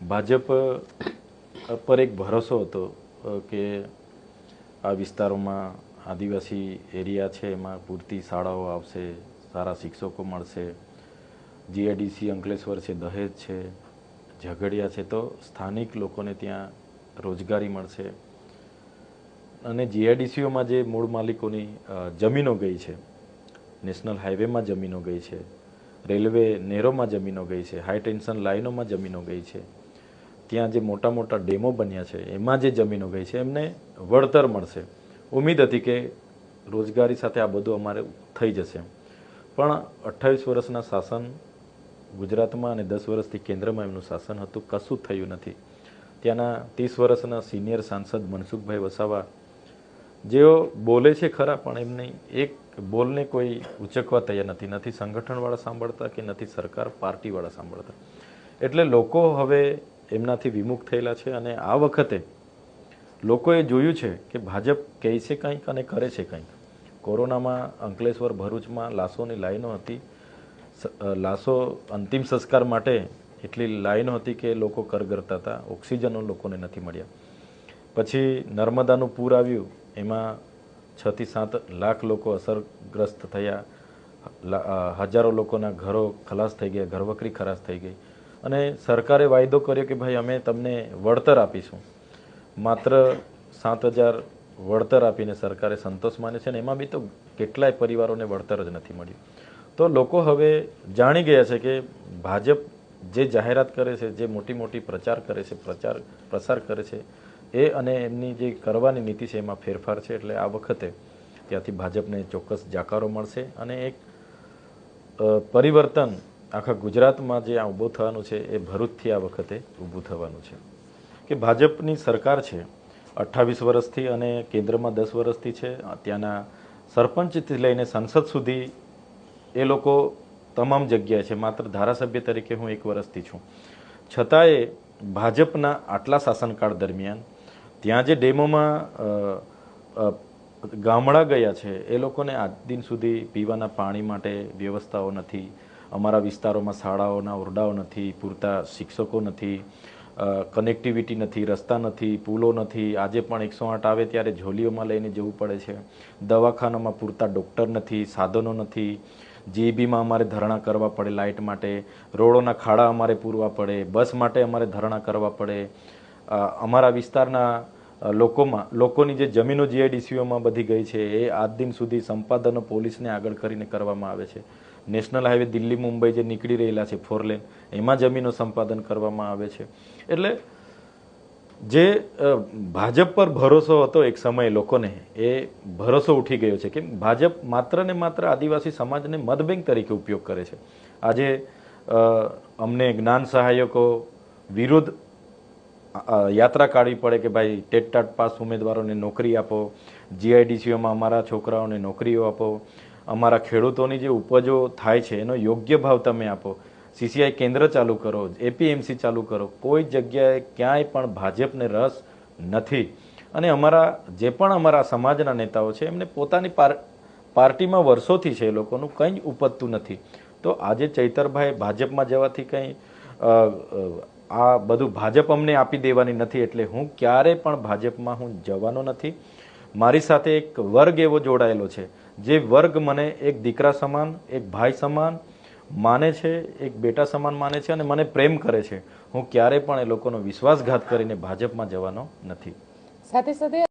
ભાજપ પર એક ભરોસો હતો કે આ વિસ્તારોમાં આદિવાસી એરિયા છે, એમાં પૂરતી શાળાઓ આવશે, સારા શિક્ષકો મળશે, જીઆઈડીસી અંકલેશ્વર છે, દહેજ છે, ઝઘડિયા છે, તો સ્થાનિક લોકોને ત્યાં રોજગારી મળશે. અને જીઆઈડીસીઓમાં જે મૂળ માલિકોની જમીનો ગઈ છે, નેશનલ હાઈવેમાં જમીનો ગઈ છે, રેલવે નેરોમાં જમીનો ગઈ છે, હાઈ ટેન્શન લાઇનોમાં જમીનો ગઈ છે ત્યાં જે મોટા મોટા ડેમો બન્યા છે, એમાં જે જમીનો ગઈ છે, એમને વળતર મળશે. ઉમ્મીદ હતી કે રોજગારી સાથે આ બધું અમારે થઈ જશે. પણ અઠ્ઠાવીસ વર્ષના શાસન ગુજરાતમાં અને દસ વર્ષથી કેન્દ્રમાં એમનું શાસન હતું, કશું થયું નથી. ત્યાંના ત્રીસ વર્ષના સિનિયર સાંસદ મનસુખભાઈ વસાવા જેઓ બોલે છે ખરા, પણ એમની એક બોલને કોઈ ઉચકવા તૈયાર નથી. નથી સંગઠનવાળા સાંભળતા કે નથી સરકાર, પાર્ટીવાળા સાંભળતા. એટલે લોકો હવે એમનાથી વિમુખ થયેલા છે અને આ વખતે લોકોએ જોયું છે કે ભાજપ કહે છે કંઈક અને કરે છે કંઈક. કોરોનામાં અંકલેશ્વર ભરૂચમાં લાશોની લાઈનો હતી. લાશો અંતિમ સંસ્કાર માટે એટલી લાઈનો હતી કે લોકો કરગરતા હતા. ઓક્સિજનો લોકોને નથી મળ્યા. પછી નર્મદાનું પૂર આવ્યું. એમાં છ થી સાત લાખ લોકો અસરગ્રસ્ત થયા. હજારો લોકોના ઘરો ખલાસ થઈ ગયા. ઘરવકરી ખલાસ થઈ ગઈ. અને સરકારે વાયદો કર્યો કે ભાઈ અમે તમને વળતર આપીશું. માત્ર સાત હજાર વળતર આપીને સરકારે સંતોષ માને છે ને એમાં બી તો કેટલાય પરિવારોને વળતર જ નથી મળ્યું. તો લોકો હવે જાણી ગયા છે કે ભાજપ જે જાહેરાત કરે છે, જે મોટી મોટી પ્રચાર કરે છે, પ્રચાર, પ્રસાર કરે છે, એ અને એમની જે કરવાની નીતિ છે એમાં ફેરફાર છે એટલે આ વખતે ત્યાંથી ભાજપને ચોક્કસ જાકારો મળશે અને એક પરિવર્તન આખા ગુજરાતમાં જે આ ઊભું થવાનું છે એ ભરૂચથી આ વખતે ઊભું થવાનું છે. કે ભાજપની સરકાર છે, અઠ્ઠાવીસ વર્ષથી અને કેન્દ્રમાં દસ વર્ષથી છે, ત્યાંના સરપંચથી લઈને સંસદ સુધી એ લોકો તમામ જગ્યાએ છે. માત્ર ધારાસભ્ય તરીકે હું એક વર્ષથી છું. છતાંય ભાજપના આટલા શાસનકાળ દરમિયાન ત્યાં જે ડેમોમાં ગામડા ગયા છે, એ લોકોને આજ દિન સુધી પીવાના પાણી માટે વ્યવસ્થાઓ નથી. અમારા વિસ્તારોમાં શાળાઓના ઓરડાઓ નથી, પૂરતા શિક્ષકો નથી કનેક્ટિવિટી નથી, રસ્તા નથી, પુલો નથી. આજે પણ એકસો આઠ આવે ત્યારે ઝોલીઓમાં લઈને જવું પડે છે. દવાખાનામાં પૂરતા ડૉક્ટર નથી, સાધનો નથી. જીબીમાં અમારે ધરણા કરવા પડે લાઇટ માટે. રોડોના ખાડા અમારે પૂરવા પડે. બસ માટે અમારે ધરણા કરવા પડે. અમારા વિસ્તારના લોકોમાં, લોકોની જે જમીનો જીઆઈડીસીઓમાં બધી ગઈ છે, એ આજ દિન સુધી સંપાદનો પોલીસને આગળ કરીને કરવામાં આવે છે. નેશનલ હાઈવે દિલ્હી મુંબઈ જે નીકળી રહેલા છે, ફોર લેન, એમાં જમીનો સંપાદન કરવામાં આવે છે. એટલે જે ભાજપ પર ભરોસો હતો એક સમયે લોકોને, એ ભરોસો ઉઠી ગયો છે કે ભાજપ માત્ર ને માત્ર આદિવાસી સમાજને મતબેંક તરીકે ઉપયોગ કરે છે. આજે અમને જ્ઞાન સહાયકો વિરુદ્ધ યાત્રા કાઢવી પડે કે ભાઈ ટેટ ટાટ પાસ ઉમેદવારોને નોકરી આપો, જીઆઈડીસીઓમાં અમારા છોકરાઓને નોકરીઓ આપો અમારા ખેડૂતોની જે ઉપજો થાય છે, એનો યોગ્ય ભાવ તમે આપો. સીસીઆઈ કેન્દ્ર ચાલુ કરો એપીએમસી ચાલુ કરો, કોઈ જગ્યાએ ક્યાંય પણ ભાજપને રસ નથી. અને અમારા, જે પણ અમારા સમાજના નેતાઓ છે, એમને પોતાની પાર, પાર્ટીમાં વર્ષોથી છે એ લોકોનું કંઈ જ ઉપજતું નથી. તો આજે ચૈતરભાઈ ભાજપમાં જવાથી કંઈ આ બધું ભાજપ અમને આપી દેવાની નથી, એટલે હું ક્યારે પણ ભાજપમાં હું જવાનો નથી. મારી સાથે એક વર્ગ એવો જોડાયેલો છે, જે વર્ગ મને એક દીકરા સમાન, એક ભાઈ સમાન માને છે, એક બેટા સમાન માને છે અને મને પ્રેમ કરે છે. હું ક્યારે પણ એ લોકોનો વિશ્વાસઘાત કરીને ભાજપમાં જવાનો નથી. સાથે સાથે